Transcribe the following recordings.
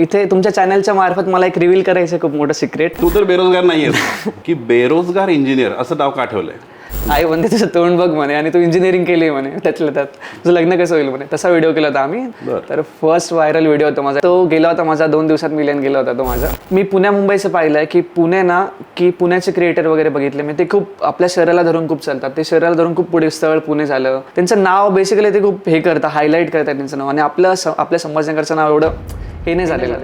इथे तुमच्या चॅनलच्या मार्फत मला एक रिव्हील करायचं आहे खूप मोठं सिक्रेट तू तर बेरोजगार नाहीयेस. की बेरोजगार इंजिनियर असं नाव का ठेवलंय? आई म्हणते तुझं तोंड बघ म्हणे आणि तू इंजिनिअरिंग केली म्हणे त्यातलं त्यात. तुझं लग्न कसं होईल म्हणे तसा व्हिडिओ केला होता आम्ही. तर फर्स्ट व्हायरल व्हिडिओ होता माझा. तो गेला होता माझा दोन दिवसात मिलियन गेला होता तो माझा. मी पुण्या मुंबईचं पाहिलंय की पुणे ना की पुण्याचे क्रिएटर वगैरे बघितले. मी ते खूप आपल्या शहराला धरून खूप चालतात. ते शहराला धरून खूप पुढे स्थळ पुणे झालं. त्यांचं नाव बेसिकली ते खूप हे करतात हायलाईट करतात त्यांचं नाव. आणि आपलं आपल्या संभाजीनगरचं नाव एवढं हे नाही झालेलं.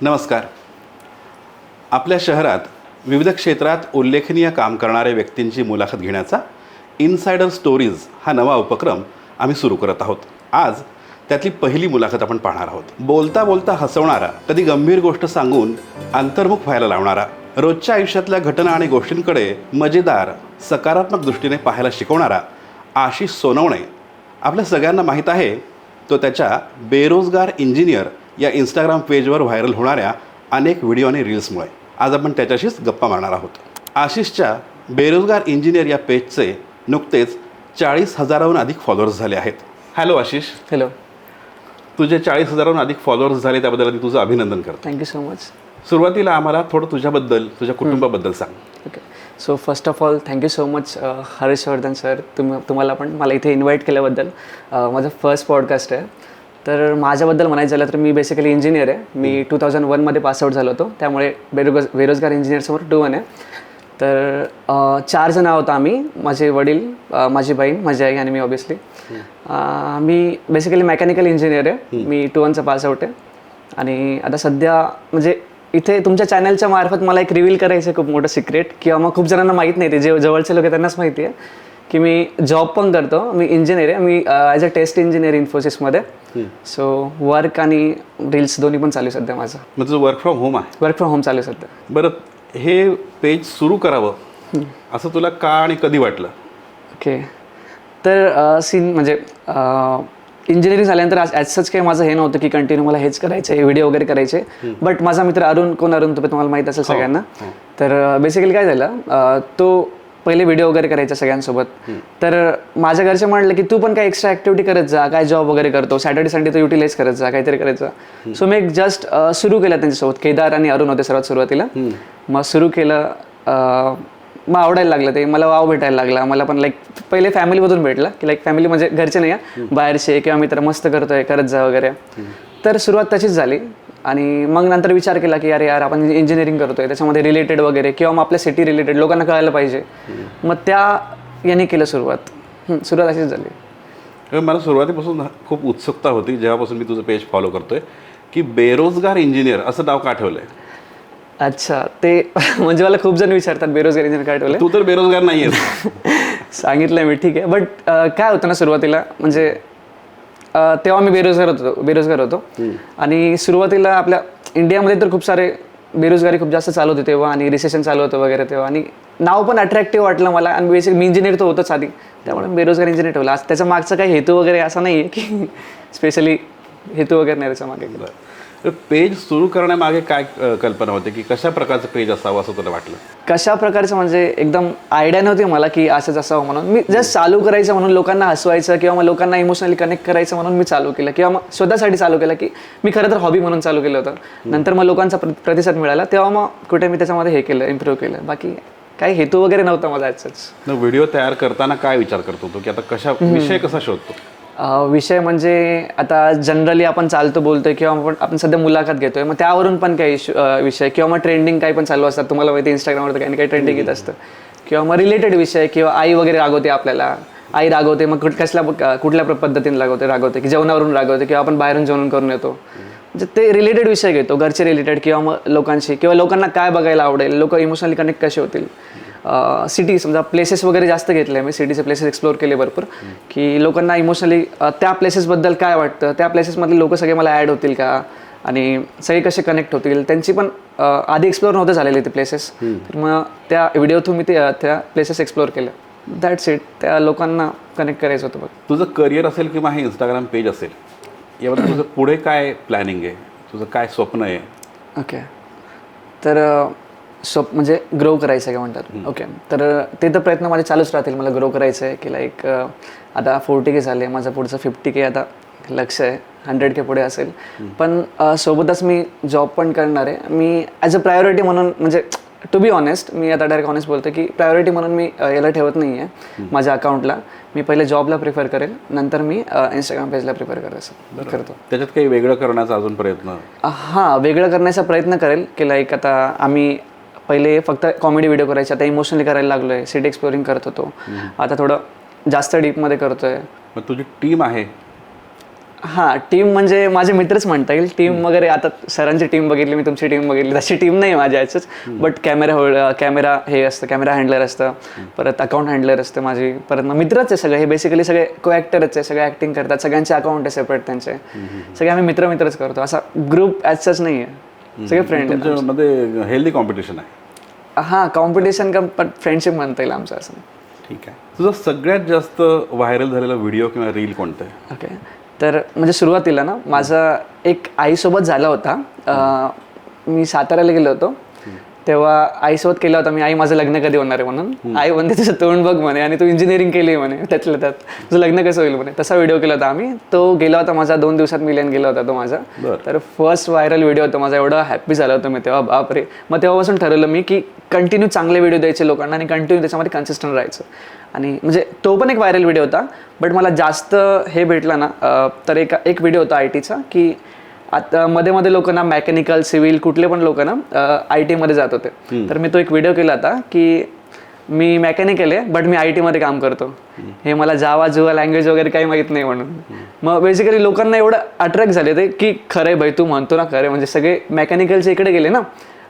नमस्कार. आपल्या शहरात विविध क्षेत्रात उल्लेखनीय काम करणाऱ्या व्यक्तींची मुलाखत घेण्याचा इनसायडर स्टोरीज हा नवा उपक्रम आम्ही सुरू करत आहोत. आज त्यातली पहिली मुलाखत आपण पाहणार आहोत. बोलता बोलता हसवणारा कधी गंभीर गोष्ट सांगून अंतर्मुख व्हायला लावणारा रोजच्या आयुष्यातल्या घटना आणि गोष्टींकडे मजेदार सकारात्मक दृष्टीने पाहायला शिकवणारा आशिष सोनवणे. आपल्या सगळ्यांना माहीत आहे तो त्याच्या बेरोजगार इंजिनियर या इंस्टाग्राम पेजवर व्हायरल होणाऱ्या अनेक व्हिडिओ आणि रील्समुळे. आज आपण त्याच्याशीच गप्पा मारणार आहोत. आशिषच्या बेरोजगार इंजिनियर या पेजचे नुकतेच चाळीस हजाराहून अधिक फॉलोअर्स झाले आहेत. हॅलो आशिष. हॅलो तुझे चाळीस हजाराहून अधिक फॉलोअर्स झाले त्याबद्दल आधी तुझं अभिनंदन करतो. थँक्यू सो मच सुरुवातीला आम्हाला थोडं तुझ्याबद्दल तुझ्या कुटुंबाबद्दल सांग. Okay so first of all thank you so much Harshvardhan sir तुम्ही तुम्हाला पण मला इथे इन्व्हाइट केल्याबद्दल अह, माझं फर्स्ट पॉडकास्ट आहे. तर माझ्याबद्दल म्हणायचं झालं तर मी बेसिकली इंजिनियर आहे. मी टू थाउजंड वनमध्ये पासआउट झालो होतो. त्यामुळे बेरोज बेरोजगार इंजिनियरसमोर टू वन आहे. तर चार जण आहोत आम्ही माझे वडील माझी बहीण माझी आई आणि मी ऑब्विसली मी बेसिकली मेकॅनिकल इंजिनियर आहे. मी टू वनचा पासआउट आहे. आणि आता सध्या म्हणजे इथे तुमच्या चॅनलच्या मार्फत मला एक रिव्हील करायचं आहे खूप मोठं सिक्रेट किंवा मग खूप जणांना माहीत नाही ते जे जवळचे लोक त्यांनाच माहिती आहे की मी जॉब पण करतो मी इंजिनियर आहे. मी ॲज अ टेस्ट इंजिनियर इन्फोसिसमध्ये सो वर्क आणि रील्स दोन्ही पण चालू सध्या माझं. तुझं वर्क फ्रॉम होम आहे? वर्क फ्रॉम होम चालू सध्या. बरं हे पेज सुरू करावं असं तुला का आणि कधी वाटलं? ओके. तर सीन म्हणजे इंजिनिअरिंग झाल्यानंतर ॲज सच काही माझं हे नव्हतं की कंटिन्यू मला हेच करायचं आहे व्हिडिओ वगैरे करायचे. बट माझा मित्र अरुण कोण अरुण तुपे तुम्हाला माहीत असेल सगळ्यांना. तर बेसिकली काय झालं तो पहिले व्हिडिओ वगैरे करायचा सगळ्यांसोबत. तर माझ्या घरचे म्हणलं की तू पण काय एक्स्ट्रा ॲक्टिव्हिटी करत जा काय जॉब वगैरे करतो सॅटर्डे संडे तर युटिलाइज करत जा काहीतरी करायचं सो मी एक जस्ट सुरू केलं त्यांच्यासोबत केदार आणि अरुण होते सर्वात सुरुवातीला. मग सुरू केलं मग आवडायला लागलं ते. मला वाव भेटायला लागला. मला पण लाईक पहिले फॅमिलीमधून भेटला की लाईक फॅमिली म्हणजे घरचे नाही आहे, बाहेरचे किंवा मित्र मस्त करतोय करत जा वगैरे. तर सुरुवात तशीच झाली. आणि मग नंतर विचार केला की अरे यार आपण इंजिनिअरिंग करतोय. त्याच्यामध्ये रिलेटेड वगैरे किंवा मग आपल्या सिटी रिलेटेड लोकांना कळायला पाहिजे. मग त्या याने केलं सुरुवात. सुरुवात अशीच झाली. मला सुरुवातीपासून खूप उत्सुकता होती जेव्हापासून मी तुझं पेज फॉलो करतोय की बेरोजगार इंजिनियर असं नाव का ठेवलंय? अच्छा ते म्हणजे मला खूप जण विचारतात बेरोजगार काय ठेवलं तू तर बेरोजगार नाहीयेस. सांगितलं मी ठीक आहे. बट काय होतं ना सुरुवातीला म्हणजे तेव्हा मी बेरोजगार होतो बेरोजगार होतो. आणि सुरुवातीला आपल्या इंडियामध्ये तर खूप सारे बेरोजगारी खूप जास्त चालू होती तेव्हा आणि रिसेशन चालू होतं वगैरे तेव्हा. आणि नाव पण अट्रॅक्टिव्ह वाटलं मला आणि बेसिक मी इंजिनियर तर होतंच आधी. त्यामुळे बेरोजगार इंजिनियर ठेवला. त्याच्या मागचा काही हेतू वगैरे असा नाही आहे की स्पेशली हेतू वगैरे नाही त्याच्यामागे. पेज सुरू करण्यामागे काय कल्पना होती? की कशा प्रकारचं पेज असावं असं तुला वाटलं? कशा प्रकारचं म्हणजे एकदम आयडिया नव्हती मला की असंच असावं म्हणून. मी जस्ट चालू करायचं म्हणून लोकांना हसवायचं किंवा मग लोकांना इमोशनली कनेक्ट करायचं म्हणून मी चालू केलं. किंवा मग स्वतःसाठी चालू केलं की मी खरं तर हॉबी म्हणून चालू केलं होतं. नंतर मग लोकांचा प्र- प्रतिसाद मिळाला. तेव्हा मग कुठे मी त्याच्यामध्ये हे केलं इम्प्रूव्ह केलं. बाकी काही हेतू वगैरे नव्हता माझा व्हिडिओ तयार करताना काय विचार करतो की आता कशा विषय कसा शोधतो? विषय म्हणजे आता जनरली आपण चालतो बोलतोय किंवा आपण आपण सध्या मुलाखत घेतोय मग त्यावरून पण काही इशू- विषय किंवा मग ट्रेंडिंग काही पण चालू असतात. तुम्हाला माहिती इंस्टाग्रामवर काही काही ट्रेंडिंग येत असतं. किंवा मग रिलेटेड विषय किंवा आई वगैरे रागवते आपल्याला. आई रागवते मग कुठ- कसल्या कुठल्या पद्धतीने रागवते रागवते की जेवणावरून रागवते किंवा आपण बाहेरून जेवण करून येतो. म्हणजे ते रिलेटेड विषय घेतो घरचे रिलेटेड किंवा मग लोकांशी. किंवा लोकांना काय बघायला आवडेल लोक इमोशनली कनेक्ट कसे होतील? सिटी समजा प्लेसेस वगैरे जास्त घेतले मी सिटीचे प्लेसेस एक्सप्लोर केले भरपूर. की लोकांना इमोशनली त्या प्लेसेसबद्दल काय वाटतं? त्या प्लेसेसमधले लोक सगळे मला ॲड होतील का? आणि सगळे कसे कनेक्ट होतील? त्यांची पण आधी एक्सप्लोर नव्हते झालेले ते प्लेसेस तर मग त्या व्हिडिओ थ्रू मी ते त्या प्लेसेस एक्सप्लोर केलं. दॅट्स इट त्या लोकांना कनेक्ट करायचं होतं बघ. तुझं करिअर असेल किंवा हे इंस्टाग्राम पेज असेल याबद्दल तुझं पुढे काय प्लॅनिंग आहे? तुझं काय स्वप्न आहे? ओके तर स्वप म्हणजे ग्रो करायचं आहे का म्हणतात? ओके तर ते तर प्रयत्न माझे चालूच राहतील. मला ग्रो करायचं आहे की लाईक आता फोर्टी के झाले माझं पुढचं फिफ्टी के आता लक्ष आहे. हंड्रेड के पुढे असेल. पण सोबतच मी जॉब पण करणार आहे. मी ॲज अ प्रायोरिटी म्हणून म्हणजे टू बी ऑनेस्ट मी आता डायरेक्ट ऑनेस्ट बोलतो की प्रायोरिटी म्हणून मी याला ठेवत नाही आहे माझ्या अकाउंटला मी पहिले जॉबला प्रिफर करेल नंतर मी इंस्टाग्राम पेजला प्रिफर करायचं करतो. त्याच्यात काही वेगळं करण्याचा अजून प्रयत्न? हां वेगळं करण्याचा प्रयत्न करेल की लाईक आता आम्ही पहिले फक्त कॉमेडी व्हिडिओ करायचे. आता इमोशनली करायला लागलो आहे सिटी एक्सप्लोरिंग करत होतो. आता थोडं जास्त डीपमध्ये करतो आहे मग तुझी टीम आहे. हां टीम म्हणजे माझे मित्रच म्हणता येईल. टीम वगैरे आता सरांची टीम बघितली मी तुमची टीम बघितली. तशी टीम नाही माझ्या याचंच बट कॅमेरा होल्ड कॅमेरा हे असतं कॅमेरा हँडलर असतं. परत अकाउंट हँडलर असतं माझी. परत मग मित्रच आहे सगळे. हे बेसिकली सगळे को ॲक्टरच आहे सगळे ॲक्टिंग करतात. सगळ्यांचे अकाउंट आहे सेपरेट त्यांचे. सगळे आम्ही मित्र मित्रच करतो. असा ग्रुप ॲजच नाही आहे सगळे फ्रेंड तुमच्यामध्ये हेल्दी कॉम्पिटिशन आहे. हां कॉम्पिटिशन का पण फ्रेंडशिप म्हणता येईल आमचं असं. ठीक आहे. तुझा सगळ्यात जास्त व्हायरल झालेला व्हिडिओ किंवा रील कोणतं आहे? ओके तर म्हणजे सुरुवातीला ना माझा एक आईसोबत झाला होता. मी साताऱ्याला गेलो होतो. तेव्हा आईसोबत केला होता मी आई माझं लग्न कधी होणार आहे म्हणून. आई म्हणते तुझं तोंड बघ म्हणे आणि तू इंजिनिअरिंग केली म्हणे. त्यातलं त्यात तुझं लग्न कसं होईल? म्हणे. तसा व्हिडिओ केला होता आम्ही. तो गेला होता माझा दोन दिवसात मिलियन गेला होता तो माझा. तर फर्स्ट व्हायरल व्हिडिओ होता माझा एवढा हॅप्पी झाला होता मी तेव्हा बापरे. मग तेव्हापासून ठरवलं मी की कंटिन्यू चांगले व्हिडिओ द्यायचे लोकांना आणि कंटिन्यू त्याच्यामध्ये कन्सिस्टंट राहायचं. आणि म्हणजे तो पण एक व्हायरल व्हिडिओ होता बट मला जास्त हे भेटला ना तर एक एक व्हिडिओ होता आय टीचा की आता मध्ये मध्ये लोक ना मेकॅनिकल सिव्हिल कुठले पण लोक ना आय टीमध्ये जात होते. तर मी तो एक व्हिडिओ केला होता की मी मेकॅनिकल आहे बट मी आय टीमध्ये काम करतो. हे मला जावा जुवा लँग्वेज वगैरे काही माहीत नाही म्हणून. मग बेसिकली लोकांना एवढं अट्रॅक्ट झाले ते की खरं आहे भाई तू म्हणतो ना खरं म्हणजे सगळे मेकॅनिकलचे इकडे गेले ना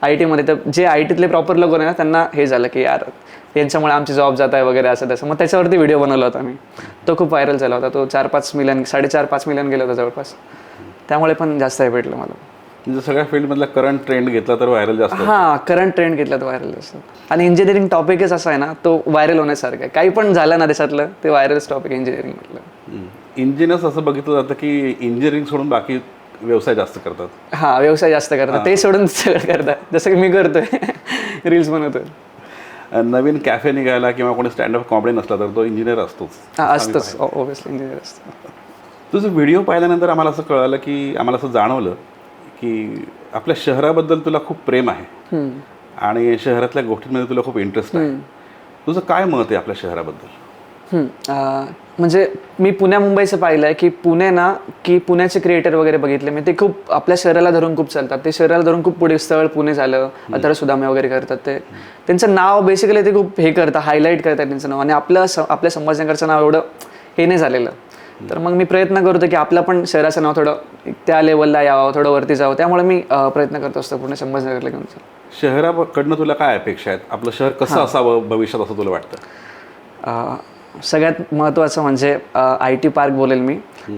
आय टीमध्ये तर जे आय टीतले प्रॉपर लोक आहे ना त्यांना हे झालं की यार यांच्यामुळे आमची जॉब जात आहे वगैरे असं तसं. मग त्याच्यावरती व्हिडिओ बनवला होता मी. तो खूप व्हायरल झाला होता. तो चार पाच मिलियन साडेचार पाच मिलियन गेला होता जवळपास. त्यामुळे पण जास्त हे भेटलं मला. म्हणजे सगळ्या फील्डमधला करंट ट्रेंड घेतला तर व्हायरल जास्त. हा करंट ट्रेंड घेतला तर व्हायरल असतं आणि इंजिनिअरिंग टॉपिकच असा आहे ना तो व्हायरल होण्यासारखा आहे. काही पण झालं ना त्याच्यातलं ते व्हायरलच टॉपिक इंजिनिअरिंग म्हटलं इंजिनियर्स असं बघितलं जातं की इंजिनिअरिंग सोडून बाकी व्यवसाय जास्त करतात. हा व्यवसाय जास्त करतात. ते सोडून सगळं करतात. जसं की मी करतोय. रील्स बनवतोय. नवीन कॅफे निघायला किंवा कोणी स्टँडअप कॉमेडी नसला तर तो इंजिनियर असतोच. हा असतंच. ओबियसली इंजिनियर असतं. तुझं व्हिडिओ पाहिल्यानंतर आम्हाला असं कळालं की आम्हाला असं जाणवलं की आपल्या शहराबद्दल तुला खूप प्रेम आहे. आणि शहरातल्या गोष्टींमध्ये तुला खूप इंटरेस्ट आहे. तुझं काय मत आहे आपल्या शहराबद्दल? म्हणजे मी पुण्या मुंबईचं पाहिलं आहे की पुणे ना की पुण्याचे क्रिएटर वगैरे बघितले. मी ते खूप आपल्या शहराला धरून खूप चालतात. ते शहराला धरून खूप पुढे स्थळ पुणे झालं अतर सुदामे वगैरे करतात ते. त्यांचं नाव बेसिकली ते खूप हे करतात हायलाईट करतात त्यांचं नाव. आणि आपलं आपल्या संभाजीनगरचं नाव एवढं हे नाही झालेलं. तर मग मी प्रयत्न करतो की आपलं पण शहराचं नाव थोडं त्या लेवलला यावं थोडं वरती जावं. त्यामुळे मी प्रयत्न करत असतो पुणे संभाजीनगरला घेऊन शहराकडनं तुला काय अपेक्षा आहेत? आपलं शहर कसं असावं भविष्यात असं तुला वाटतं? सगळ्यात महत्त्वाचं म्हणजे आय टी पार्क बोलेल मी.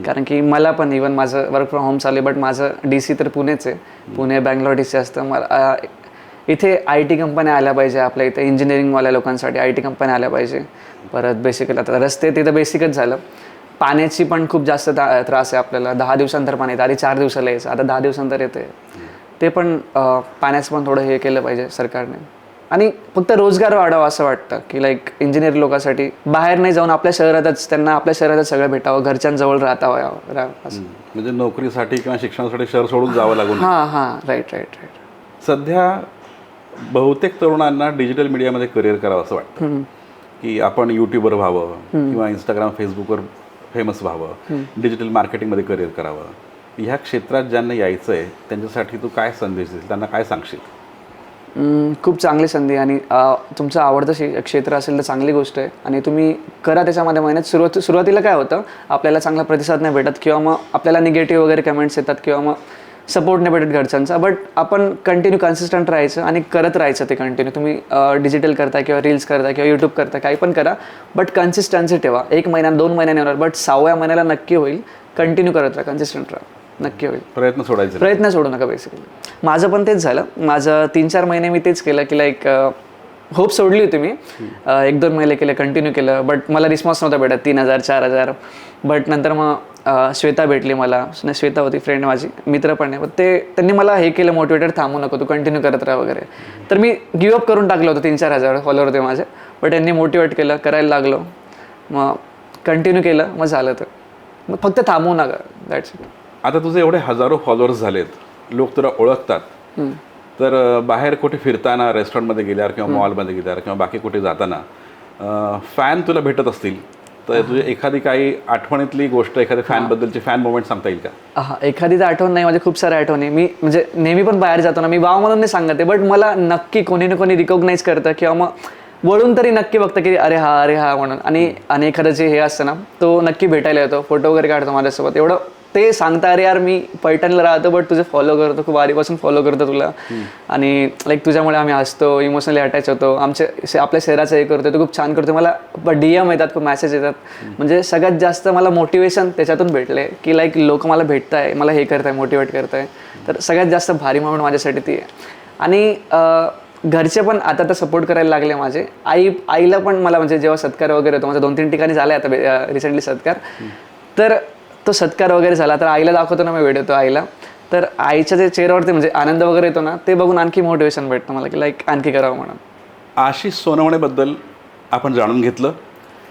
कारण की मला पण इवन माझं वर्क फ्रॉम होम चालू आहे बट माझं डी सी तर पुणेच आहे. पुणे बँगलोर डी सी असतं. मला इथे आय टी कंपन्या आल्या पाहिजे आपल्या इथे. इंजिनिअरिंगवाल्या लोकांसाठी आय टी कंपन्या आल्या पाहिजे. परत बेसिकली आता रस्ते ते तर बेसिकच झालं. पाण्याची पण खूप जास्त त्रास आहे आपल्याला. दहा दिवसांतर पाणी येतं. आधी चार दिवसाला यायचं. आता दहा दिवसांतर येते ते पण पाण्याचं पण थोडं हे केलं पाहिजे सरकारने. आणि फक्त रोजगार वाढावा असं वाटतं की लाईक इंजिनियर लोकांसाठी बाहेर नाही जाऊन आपल्या शहरातच त्यांना आपल्या शहरातच सगळं भेटावं घरच्यांजवळ राहता असं. म्हणजे नोकरीसाठी किंवा शिक्षणासाठी शहर सोडून जावं लागून. हां हां. राईट राईट राईट सध्या बहुतेक तरुणांना डिजिटल मीडियामध्ये करिअर करावं असं वाटतं. की आपण यूट्यूबर व्हावं किंवा इंस्टाग्राम फेसबुकवर फेमस व्हावं. डिजिटल मार्केटिंगमध्ये करिअर करावं. ह्या क्षेत्रात ज्यांना यायचं आहे त्यांच्यासाठी तू काय संदेश देशील? त्यांना काय सांगशील? खूप चांगली संधी आणि तुमचं आवडतं क्षेत्र असेल तर चांगली गोष्ट आहे. आणि तुम्ही करा त्याच्यामध्ये मेहनत. सुरुवात सुरुवातीला काय होतं? आपल्याला चांगला प्रतिसाद नाही भेटत किंवा मग आपल्याला निगेटिव्ह वगैरे कमेंट्स येतात किंवा मग सपोर्ट नाही भेटत घरच्यांचा बट आपण कंटिन्यू कन्सिस्टंट राहायचं आणि करत राहायचं ते कंटिन्यू तुम्ही डिजिटल करताय किंवा रील्स करताय किंवा यूट्यूब करताय काही पण करा बट कन्सिस्टन्सी ठेवा. एक महिना दोन महिन्याने होणार बट सहाव्या महिन्याला नक्की होईल. कंटिन्यू करत राहा कन्सिस्टंट राहा. नक्की होईल. प्रयत्न सोडायचे. प्रयत्न सोडू नका बेसिकली माझं पण तेच झालं. माझं तीन चार महिने मी तेच केलं की लाईक होप सोडली होती मी. एक दोन महिने केले कंटिन्यू केलं बट मला रिस्पॉन्स नव्हता भेटत तीन हजार चार हजार. बट नंतर मग श्वेता भेटली मला. श्वेता होती फ्रेंड माझी मित्र पण आहे. ते त्यांनी मला हे केलं मोटिवेटेड थांबू नको तू कंटिन्यू करत राहा वगैरे. तर मी गिवअप करून टाकलं होतं तीन चार हजार फॉलोअर होते माझे. पण त्यांनी मोटिवेट केलं करायला लागलो. मग कंटिन्यू केलं मग झालं तर मग फक्त थांबवू नका दॅट्स इट आता तुझे एवढे हजारो फॉलोअर्स झालेत. लोक तुला ओळखतात. तर बाहेर कुठे फिरताना रेस्टॉरंटमध्ये गेल्यावर किंवा मॉलमध्ये गेल्यावर किंवा बाकी कुठे जाताना फॅन तुला भेटत असतील. तर तुझी एखादी काही आठवणीतली गोष्ट एखाद्या फॅनबद्दलची फॅन मोमेंट सांगता येईल का? हा एखादी तर आठवण नाही माझे खूप साऱ्या आठवणी. मी म्हणजे नेहमी पण बाहेर जातो ना मी वाव म्हणून नाही सांगते बट मला नक्की कोणी ना कोणी रिकॉग्नाईज करतं किंवा मग वळून तरी नक्की बघतं की अरे हा अरे हा म्हणून. आणि आणि एखादं जे हे असतं ना तो नक्की भेटायला येतो फोटो वगैरे काढतो माझ्यासोबत. एवढं ते सांगता अरे यार मी पैठणला राहतो बट तुझे फॉलो करतो खूप आधीपासून फॉलो करतो तुला. आणि लाईक तुझ्यामुळे आम्ही हसतो इमोशनली अटॅच होतो. आमचे शे- आपल्या शहराचं हे करतो तू खूप छान करतो मला डी एम येतात खूप मॅसेज येतात. म्हणजे सगळ्यात जास्त मला मोटिवेशन त्याच्यातून भेटले की लाईक लोक मला भेटताय मला हे करताय मोटिवेट करताय. तर सगळ्यात जास्त भारी मोमेंट माझ्यासाठी ती आहे. आणि घरचे पण आता तर सपोर्ट करायला लागले माझे. आई आईला पण मला म्हणजे जेव्हा सत्कार वगैरे होतो माझा दोन तीन ठिकाणी झाला आता रिसेंटली सत्कार. तर तो सत्कार वगैरे झाला. तर आईला दाखवतो ना मी व्हिडिओ तो आईला. तर आईच्या जे चेहऱ्यावरती म्हणजे आनंद वगैरे येतो ना ते बघून आणखी मोटिवेशन भेटतं मला की लाईक आणखी करावं म्हणून. आशिष सोनवणेबद्दल आपण जाणून घेतलं.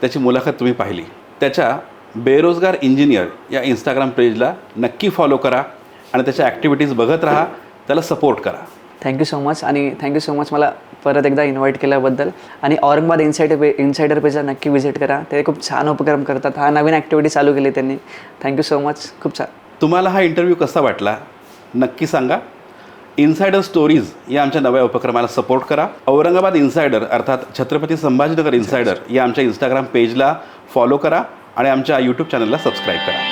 त्याची मुलाखत तुम्ही पाहिली. त्याच्या बेरोजगार इंजिनियर या इंस्टाग्राम पेजला नक्की फॉलो करा आणि त्याच्या ॲक्टिव्हिटीज बघत राहा. त्याला सपोर्ट करा. थँक्यू सो मच आणि थँक्यू सो मच मला परत एकदा इन्व्हाइट केल्याबद्दल. आणि औरंगाबाद इन्साइडर पे इन्सायडर पेजला नक्की व्हिजिट करा. ते खूप छान उपक्रम करतात. हा नवीन ॲक्टिव्हिटी चालू केली त्यांनी. थँक्यू सो मच खूप छान. तुम्हाला हा इंटरव्ह्यू कसा वाटला? नक्की सांगा. इन्सायडर स्टोरीज या आमच्या नव्या उपक्रमाला सपोर्ट करा. औरंगाबाद इन्सायडर अर्थात छत्रपती संभाजीनगर इन्सायडर या आमच्या इंस्टाग्राम पेजला फॉलो करा. आणि आमच्या यूट्यूब चॅनलला सबस्क्राईब करा.